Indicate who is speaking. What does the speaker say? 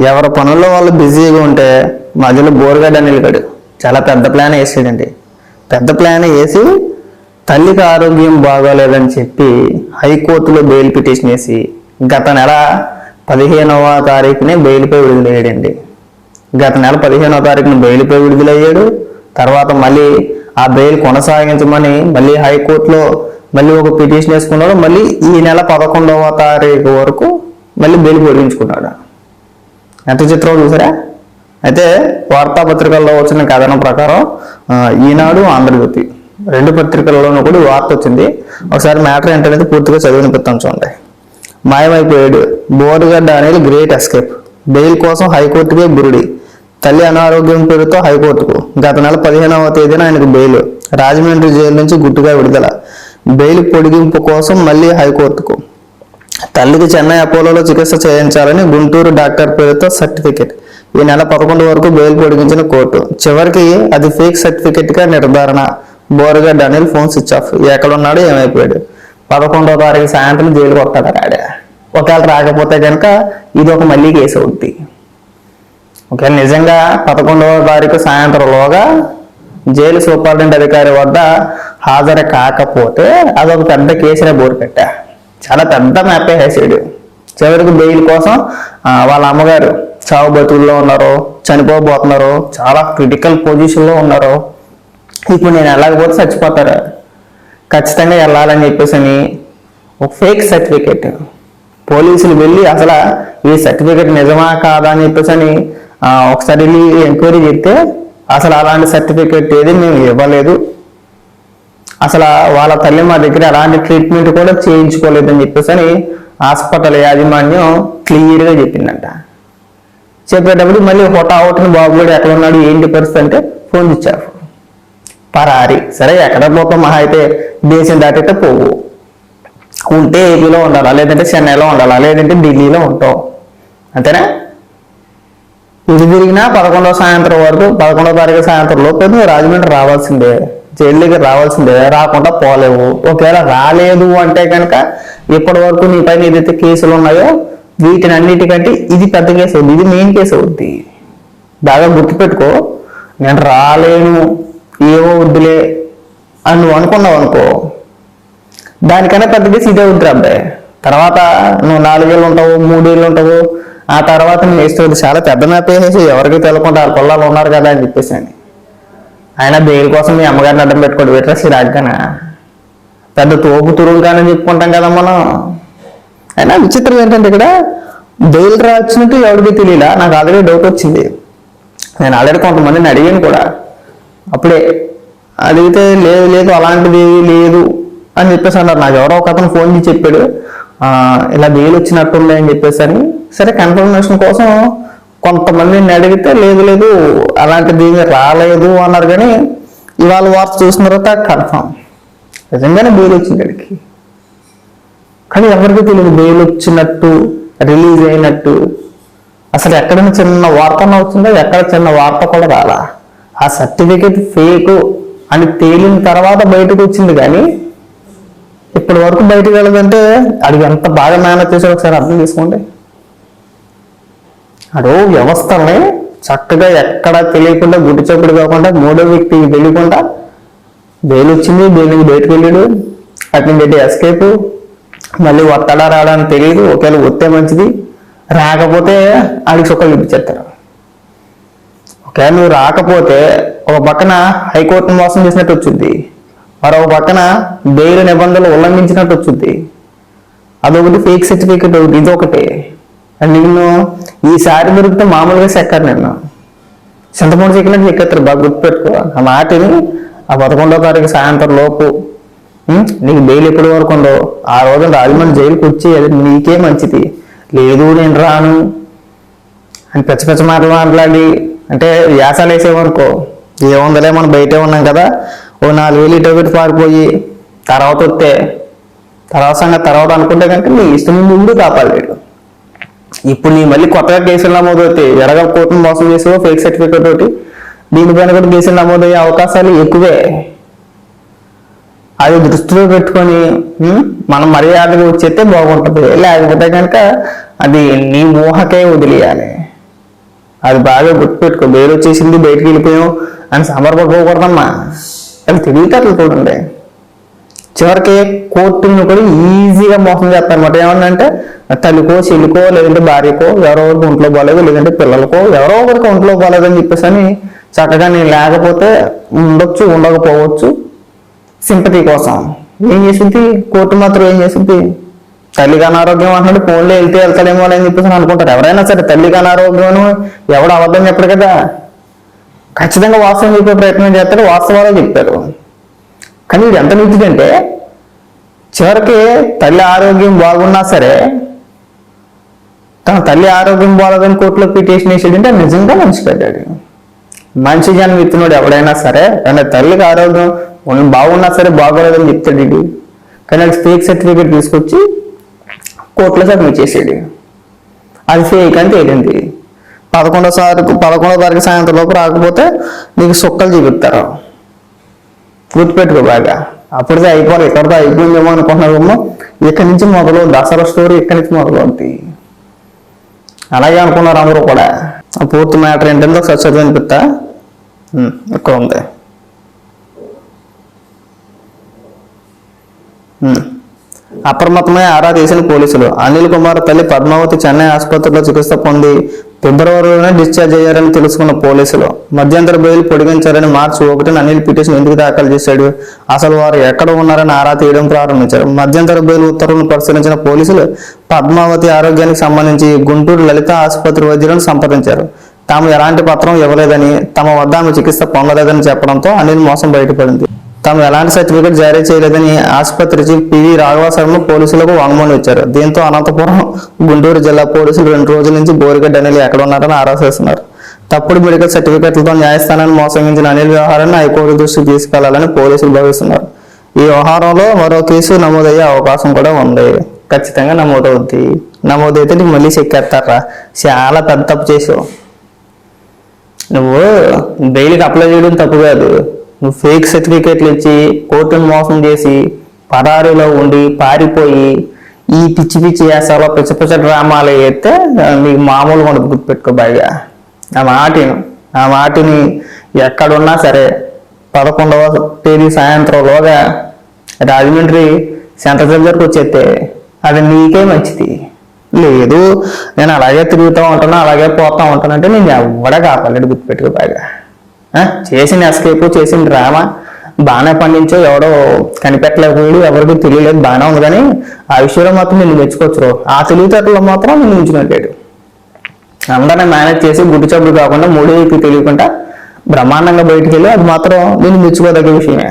Speaker 1: ఎవరి పనుల్లో వాళ్ళు బిజీగా ఉంటే మధ్యలో బోరుగడ్డ నిలిగాడు చాలా పెద్ద ప్లాన్ వేసాడండి. పెద్ద ప్లాన్ వేసి తల్లికి ఆరోగ్యం బాగోలేదని చెప్పి హైకోర్టులో బెయిల్ పిటిషన్ వేసి గత నెల పదిహేనవ తారీఖునే బెయిల్పై విడుదలయ్యాడండి. గత నెల పదిహేనవ తారీఖున బెయిల్పై విడుదలయ్యాడు. తర్వాత మళ్ళీ ఆ బెయిల్ కొనసాగించమని మళ్ళీ హైకోర్టులో మళ్ళీ ఒక పిటిషన్ వేసుకున్నాడు. మళ్ళీ ఈ నెల పదకొండవ తారీఖు వరకు మళ్ళీ బెయిల్ పొడిగించుకున్నాడు. ఎంత చిత్రం చూసారా? అయితే వార్తాపత్రికల్లో వచ్చిన కథనం ప్రకారం ఈనాడు ఆంధ్రజ్యోతి రెండు పత్రికల్లోనూ కూడా వార్త వచ్చింది. ఒకసారి మ్యాటర్ ఏంటనేది పూర్తిగా చదివినిపిస్తాం చూడండి. మాయమైపోయాడు. బోర్డుగడ్డ అనేది గ్రేట్ ఎస్కేప్. బెయిల్ కోసం హైకోర్టుకే బురుడి తల్లి అనారోగ్యం పేరుతో హైకోర్టుకు. గత నెల పదిహేనవ తేదీన ఆయనకు బెయిల్. రాజమండ్రి జైలు నుంచి గుట్టుగా విడుదల. బెయిల్ పొడిగింపు కోసం మళ్ళీ హైకోర్టుకు. తల్లికి చెన్నై అపోలోలో చికిత్స చేయించాలని గుంటూరు డాక్టర్ పేరుతో సర్టిఫికెట్. ఈ నెల పదకొండు వరకు బెయిల్ పొడిగించిన కోర్టు. చివరికి అది ఫేక్ సర్టిఫికెట్గా నిర్ధారణ. బోరుగా డనిల్ ఫోన్ స్విచ్ ఆఫ్. ఎక్కడున్నాడు ఏమైపోయాడు. పదకొండవ తారీఖు సాయంత్రం జైలుకి వస్తాడు రాడే ఒకవేళ రాకపోతే కనుక ఇది ఒక మళ్ళీ కేసు అవుద్ది. ఒకవేళ నిజంగా పదకొండవ తారీఖు సాయంత్రంలోగా జైలు సూపరింటెండెంట్ అధికారి వద్ద హాజరు కాకపోతే అదొక పెద్ద కేసునే బోరు పెట్టా. చాలా పెద్ద మ్యాప్ వేసాడు చివరికి బెయిల్ కోసం వాళ్ళ అమ్మగారు చావు బతుకుల్లో ఉన్నారు చనిపోబోతున్నారు చాలా క్రిటికల్ పొజిషన్లో ఉన్నారు ఇప్పుడు నేను వెళ్ళకపోతే చచ్చిపోతారు. ఖచ్చితంగా వెళ్ళాలని చెప్పేసి అని ఒక ఫేక్ సర్టిఫికేట్ పోలీసులు వెళ్ళి అసలు ఈ సర్టిఫికేట్ నిజమా కాదా అని చెప్పేసి అని ఒకసారి వెళ్ళి ఎంక్వైరీ చేస్తే అసలు అలాంటి సర్టిఫికేట్ ఏది మేము ఇవ్వలేదు. అసలు వాళ్ళ తల్లి మా దగ్గర అలాంటి ట్రీట్మెంట్ కూడా చేయించుకోలేదని చెప్పేసి హాస్పిటల్ యాజమాన్యం క్లియర్గా చెప్పిందంట. చెప్పేటప్పుడు మళ్ళీ హోటా అవుట్ని బాబు కూడా ఎక్కడ ఉన్నాడు ఏంటి పరిస్థితి అంటే ఫోన్ ఇచ్చారు పరారి. సరే ఎక్కడ పోతాం మహా అయితే దేశం దాటితే పోవు. ఉంటే ఏపీలో ఉండాలా లేదంటే చెన్నైలో ఉండాలా లేదంటే ఢిల్లీలో ఉంటావు. అంతేనా? ఇది తిరిగినా పదకొండవ సాయంత్రం వరకు పదకొండవ తారీఖు సాయంత్రం లోపు రాజమండ్రి రావాల్సిందే. జైలు దగ్గర రావాల్సిందే రాకుండా పోలేవు. ఒకవేళ రాలేదు అంటే కనుక ఇప్పటి వరకు నీ పైన ఏదైతే కేసులు ఉన్నాయో వీటిని అన్నిటికంటే ఇది పెద్ద కేసు అవుద్ది ఇది మెయిన్ కేసు అవుద్ది. బాగా గుర్తుపెట్టుకో నేను రాలేను ఏవో వద్దులే అని నువ్వు అనుకున్నావు అనుకో దానికన్నా పెద్ద కేసు ఇదే వద్దురా అబ్బాయి. తర్వాత నువ్వు నాలుగేళ్ళు ఉంటావు మూడేళ్ళు ఉంటావు ఆ తర్వాత నేను వేస్తుంది చాలా పెద్ద మ్యాప్ వేసేసి ఎవరికి తెలకుండా వాళ్ళ పొలాలు ఉన్నారు కదా అని చెప్పేసి అని. ఆయన బెయిల్ కోసం మీ అమ్మగారిని అడ్డం పెట్టుకోడు? పెట్టరా రాగ్గాన పెద్ద తోపు తురుగానని చెప్పుకుంటాం కదా మనం. అయినా విచిత్రం ఏంటంటే ఇక్కడ బెయిల్ రాచ్చినట్టు ఎవరికి తెలియలా? నాకు ఆల్రెడీ డౌట్ వచ్చింది. నేను ఆల్రెడీ కొంతమందిని అడిగాను కూడా. అప్పుడే అడిగితే లేదు లేదు అలాంటిది లేదు అని చెప్పేసి అన్నారు. నాకు ఎవరో ఒక అతను ఫోన్ చేసి చెప్పాడు. ఇలా బెయిల్ వచ్చినట్టుంది అని చెప్పేసి అని. సరే కన్ఫర్మేషన్ కోసం కొంతమందిని అడిగితే లేదు లేదు అలాంటిది ఏమీ రాలేదు అన్నారు కానీ ఇవాళ వార్త చూసిన తర్వాత కన్ఫామ్ నిజంగానే బెయిల్ వచ్చింది అడిగి కానీ ఎవరికి తెలియదు బెయిల్ వచ్చినట్టు రిలీజ్ అయినట్టు. అసలు ఎక్కడైనా చిన్న వార్త వచ్చిందో ఎక్కడ చిన్న వార్త కూడా రాలా. ఆ సర్టిఫికేట్ ఫేక్ అని తేలిన తర్వాత బయటకు వచ్చింది కానీ ఇప్పటి వరకు బయటకు వెళ్ళదంటే అడిగి ఎంత బాగా మేనేజ్ చేశాడో ఒకసారి అర్థం చేసుకోండి. అడో వ్యవస్థల్ని చక్కగా ఎక్కడ తెలియకుండా గుడ్డి చప్పుడు కాకుండా మూడో వ్యక్తికి తెలియకుండా బెయిల్ వచ్చింది బెయిల్ నుంచి బయటకు వెళ్ళాడు. అటు నుంచి ఎస్కేప్ మళ్ళీ వస్తాడా రాడా అని తెలియదు. ఒకవేళ వస్తే మంచిది. రాకపోతే ఆడికి సుఖాలు ఇప్పించేస్తారు ఒకవేళ నువ్వు రాకపోతే ఒక పక్కన హైకోర్టును మోసం చేసినట్టు వచ్చింది. మరో పక్కన బెయిల్ నిబంధనలు ఉల్లంఘించినట్టు వచ్చింది. అదొకటి ఫేక్ సర్టిఫికేట్ ఒకటి ఇదొకటి. అండ్ నిన్ను ఈసారి దొరికితే మామూలుగా చెక్కారు నిన్ను. చింతపండు చెక్కినట్టు చెక్కేస్తారు బాగా గుర్తుపెట్టుకో ఆ మాటని ఆ పదకొండో తారీఖు సాయంత్రం లోపు నీకు బెయిల్ ఎప్పటి వరకు ఉందో ఆ రోజు రాజమండ్రి జైలుకి వచ్చి అది నీకే మంచిది. లేదు నేను రాను. అని పెచ్చ పెచ్చ మాటలు మాట్లాడి అంటే వ్యాసాలు వేసేవనుకో ఏముందలే మనం బయటే ఉన్నాం కదా. ఓ నాలుగు వేలు ఇటు పెట్టి పారిపోయి తర్వాత వస్తే తర్వాత సంగతి తర్వాత అనుకుంటే కనుక నీ ఇష్టం ముందు కాపాడలేడు ఇప్పుడు నీ మళ్ళీ కొత్తగా కేసులు నమోదవుతాయి. ఎరగ కోర్టును మోసం చేసావో ఫేక్ సర్టిఫికేట్ తోటి. దీనిపైన కూడా కేసులు నమోదయ్యే అవకాశాలు ఎక్కువే. అది దృష్టిలో పెట్టుకొని మనం మర్యాదగా వచ్చేస్తే బాగుంటుంది. లేకపోతే కనుక అది నీ ఊహకే వదిలేయాలి. అది బాగా గుర్తుపెట్టుకో. బయలు వచ్చేసింది బయటికి వెళ్ళిపోయాం అని సంబరపడిపోకూడదమ్మా. అది తెలివితేటలు చూడండి. చివరికి కోర్టుని కూడా ఈజీగా మోసం చేస్తారన్నమాట. ఏమన్నంటే తల్లికో చెల్లికో లేదంటే భార్యకో ఎవరో ఒకరికి ఒంట్లో బాగాలేదు లేదంటే పిల్లలకో ఎవరో ఒకరికి ఒంట్లో బాగాలేదని చెప్పేసి అని చక్కగా నేను లేకపోతే ఉండొచ్చు ఉండకపోవచ్చు సింపతి కోసం. ఏం చేసింది? కోర్టు మాత్రం ఏం చేసింది? తల్లికి అనారోగ్యం అంటున్నాడు ఫోన్లో వెళ్తే వెళ్తాడేమో అని చెప్పేసి అనుకుంటారు. ఎవరైనా సరే తల్లికి అనారోగ్యం ఎవడు అబద్ధం చెప్పడు కదా. ఖచ్చితంగా వాస్తవం చెప్పే ప్రయత్నం చేస్తారు వాస్తవాలు చెప్పారు కానీ ఇది ఎంత నీతిదంటే చివరికి తల్లి ఆరోగ్యం బాగున్నా సరే తన తల్లి ఆరోగ్యం బాగాలేదని కోర్టులో పిటిషన్ వేసాడంటే నిజంగా మంచి పెట్టాడు మంచి జనం ఇస్తున్నాడు ఎవడైనా సరే కానీ తల్లికి ఆరోగ్యం బాగున్నా సరే బాగోలేదని చెప్తాడు ఇది. కానీ అది ఫేక్ సర్టిఫికేట్ తీసుకొచ్చి కోర్టులో సబ్మిట్ చేసాడు. అది ఫేక్ అని తేలింది. పదకొండో సార్ పదకొండో తారీఖు సాయంత్రం లోపు రాకపోతే నీకు సుక్కలు చూపిస్తారు. గుర్తుపెట్టుకో బాగా. అప్పుడుదే అయిపోవాలి ఇక్కడితో అయిపోయిందేమో అనుకుంటున్నాము ఇక్కడి నుంచి మొదలు దసరా స్టోరీ ఇక్కడి నుంచి మొదలు అలాగే అనుకున్నారు అందరూ కూడా. ఆ పూర్తి మ్యాటర్ ఏంటంటే ఒకసారి చదివి అనిపిస్తా ఇక్కడ ఉంది. అప్రమత్తమై ఆరా తీసిన పోలీసులు. అనిల్ కుమార్ తల్లి పద్మావతి చెన్నై ఆసుపత్రిలో చికిత్స పొంది ఫిబ్రవరిలోనే డిశ్చార్జ్ అయ్యారని తెలుసుకున్న పోలీసులు మధ్యంతర బెయిల్ పొడిగించారని మార్చి ఒకటిన అనిల్ పిటిషన్ ఎందుకు దాఖలు చేశాడు? అసలు వారు ఎక్కడ ఉన్నారని ఆరా తీయడం ప్రారంభించారు. మధ్యంతర బెయిల్ ఉత్తర్వులను పరిశీలించిన పోలీసులు పద్మావతి ఆరోగ్యానికి సంబంధించి గుంటూరు లలిత ఆసుపత్రి వైద్యులను సంప్రదించారు. తాము ఎలాంటి పత్రం ఇవ్వలేదని తమ వద్ద ఆమె చికిత్స పొందలేదని చెప్పడంతో అనిల్ మోసం బయటపడింది. తాము ఎలాంటి సర్టిఫికేట్ జారీ చేయలేదని ఆసుపత్రి చీఫ్ పివి రాఘవ శర్మ పోలీసులకు వాంగ్మూలం ఇచ్చారు. దీంతో అనంతపురం గుంటూరు జిల్లా పోలీసులు రెండు రోజుల నుంచి బోరిగడ్డ అనిల్ ఎక్కడ ఉన్నారని ఆరా చేస్తున్నారు. తప్పుడు మెడికల్ సర్టిఫికెట్లతో న్యాయస్థానాన్ని మోసగించిన అనిల్ వ్యవహారాన్ని హైకోర్టు దృష్టికి తీసుకెళ్ళాలని పోలీసులు భావిస్తున్నారు. ఈ వ్యవహారంలో మరో కేసు నమోదయ్యే అవకాశం కూడా ఉంది. ఖచ్చితంగా నమోదవుద్ది. నమోదైతే నీకు మళ్ళీ చెక్కేస్తారా? చాలా పెద్ద తప్పు చేసావు నువ్వు బెయిల్కి అప్లై చేయడం తప్పు కాదు. నువ్వు ఫేక్ సర్టిఫికేట్లు ఇచ్చి కోర్టును మోసం చేసి పరారీలో ఉండి పారిపోయి ఈ పిచ్చి పిచ్చి వేసాలో పిచ్చ పిచ్చ డ్రామాలు వేస్తే నీకు మామూలుగా ఉండదు గుర్తుపెట్టుకో బాగా ఆ మాటిని ఆ మాటిని ఎక్కడున్నా సరే పదకొండవ తేదీ సాయంత్రంలోగా రాజమండ్రి సెంటర్ దగ్గరకు వచ్చేస్తే అది నీకే మంచిది. లేదు నేను అలాగే తిరుగుతూ ఉంటాను అలాగే పోతూ ఉంటాను అంటే నేను ఎవడ కాపాలేడు గుర్తుపెట్టుకో బాగా చేసిన ఎస్కేప్ చేసిన డ్రామా బాగానే పండించో ఎవడో కనిపెట్టలేకపోయాడు ఎవరికి తెలియలేదు బాగానే ఉంది కానీ ఆ విషయంలో మాత్రం నిన్ను మెచ్చుకోవచ్చు ఆ తెలివితేటలో మాత్రం నేను ఉంచినట్లేడు. అందరిని మేనేజ్ చేసి గుడ్డు చప్పుడు కాకుండా మూడు తెలియకుండా బ్రహ్మాండంగా బయటికి వెళ్ళి అది మాత్రం నేను మెచ్చుకోదగ్గ విషయమే.